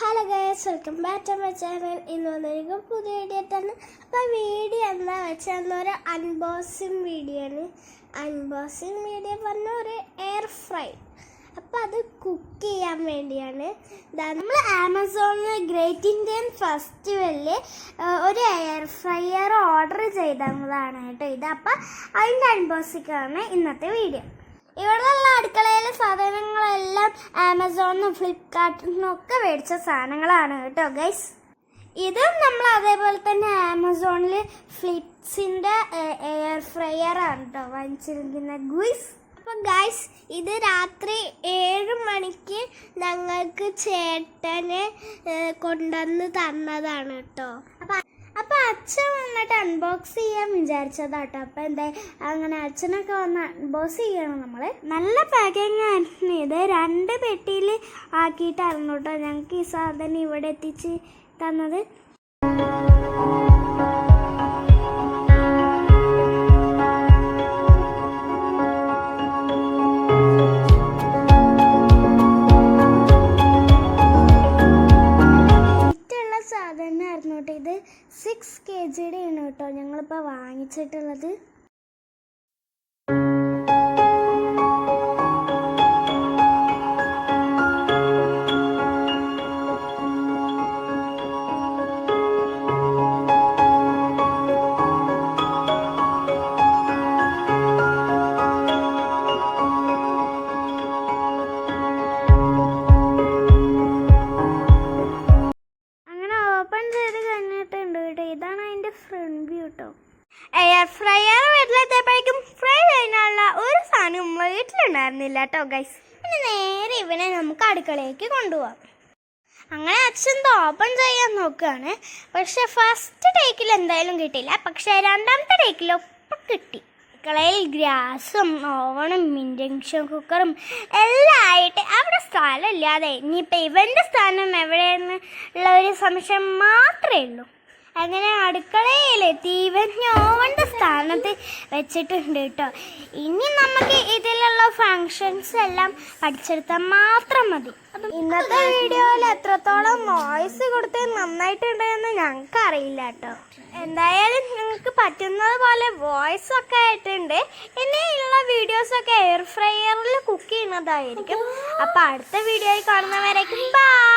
Hello guys welcome back to my channel ഇന്ന് വന്നിരിക്കും പുതിയ വീഡിയോ തന്നെ അപ്പോൾ വീഡിയോ എന്താ വെച്ചാൽ ഒരു അൺബോക്സിങ് വീഡിയോ ആണ്. അൺബോക്സിങ് വീഡിയോ പറഞ്ഞ ഒരു എയർ ഫ്രൈ അപ്പോൾ അത് കുക്ക് ചെയ്യാൻ വേണ്ടിയാണ്. നമ്മൾ ആമസോണിൽ ഗ്രേറ്റ് ഇന്ത്യൻ ഫെസ്റ്റിവലിൽ ഒരു എയർ ഫ്രയർ ഓർഡർ ചെയ്തതാണ് കേട്ടോ ഇത്. അപ്പോൾ അതിന്റെ അൺബോക്സിക്കാണ് ഇന്നത്തെ വീഡിയോ ഇവിടെയുള്ള അടുക്കളയിലെ സാധനങ്ങളെല്ലാം ആമസോണിനും ഫ്ലിപ്കാർട്ടിനും ഒക്കെ മേടിച്ച സാധനങ്ങളാണ് കേട്ടോ ഗൈസ് ഇതും നമ്മൾ അതേപോലെ തന്നെ ആമസോണിൽ ഫ്ലിപ്സിന്റെ എയർ ഫ്രയർ ആണ് കേട്ടോ വാങ്ങിച്ചിരിക്കുന്ന ഗുയ്സ്. അപ്പം ഗൈസ് ഇത് രാത്രി ഏഴ് മണിക്ക് ഞങ്ങൾക്ക് ചേട്ടനെ കൊണ്ടുവന്ന് തന്നതാണ് കേട്ടോ. അപ്പം അപ്പൊ അച്ഛൻ വന്നിട്ട് അൺബോക്സ് ചെയ്യാൻ വിചാരിച്ചതാട്ടോ. അപ്പൊ എന്താ അങ്ങനെ അച്ഛനൊക്കെ വന്ന് അൺബോക്സ് ചെയ്യണം നമ്മൾ. നല്ല പാക്കിങ് ആയിരുന്നു ഇത് രണ്ട് പെട്ടിയിൽ ആക്കിയിട്ടായിരുന്നു കേട്ടോ ഞങ്ങൾക്ക് ഈ സാധനം ഇവിടെ എത്തിച്ച് തന്നത്. ഇട്ടുള്ള ആയിരുന്നു കേട്ടോ. ഇത് സിക്സ് കെ ജിയുടെ ആണ് കേട്ടോ ഞങ്ങളിപ്പോൾ വാങ്ങിച്ചിട്ടുള്ളത്. എയർ ഫ്രയർ വീട്ടിലെത്തിയപ്പോഴേക്കും ഫ്രൈ ചെയ്യാനുള്ള ഒരു സാധനം വീട്ടിലുണ്ടായിരുന്നില്ല കേട്ടോ ഗൈസ് പിന്നെ നേരെ ഇവനെ നമുക്ക് അടുക്കളയിലേക്ക് കൊണ്ടുപോകാം അങ്ങനെ അച്ഛൻ ഓപ്പൺ ചെയ്യാൻ നോക്കുകയാണ് പക്ഷെ ഫസ്റ്റ് ടേക്കിൽ എന്തായാലും കിട്ടിയില്ല. പക്ഷെ രണ്ടാമത്തെ ഒപ്പം കിട്ടി. അടുക്കളയിൽ ഗ്രാസും ഓവണും ഇൻഡക്ഷൻ കുക്കറും എല്ലാം ആയിട്ട് അവിടെ സ്ഥലമില്ലാതെ. ഇനിയിപ്പോൾ ഇവന്റെ സ്ഥാനം എവിടെയെന്ന് ഉള്ള ഒരു സംശയം മാത്രമേ ഉള്ളൂ. അങ്ങനെ അടുക്കളയിൽ ഓവന്റെ സ്ഥാനത്ത് വെച്ചിട്ടുണ്ട് കേട്ടോ. ഇനി നമുക്ക് ഇതിലുള്ള ഫങ്ഷൻസ് എല്ലാം പഠിച്ചെടുത്താൽ മാത്രം മതി. ഇന്നത്തെ വീഡിയോയിൽ എത്രത്തോളം വോയിസ് കൊടുത്ത് നന്നായിട്ടുണ്ട് എന്ന് ഞങ്ങൾക്ക് അറിയില്ല കേട്ടോ. എന്തായാലും ഞങ്ങൾക്ക് പറ്റുന്നത് പോലെ വോയിസ് ഒക്കെ ആയിട്ടുണ്ട്. ഇനിയുള്ള വീഡിയോസ് ഒക്കെ എയർ ഫ്രയറിൽ കുക്ക് ചെയ്യുന്നതായിരിക്കും. അപ്പൊ അടുത്ത വീഡിയോയിൽ കാണുന്നവരേക്കും ബൈ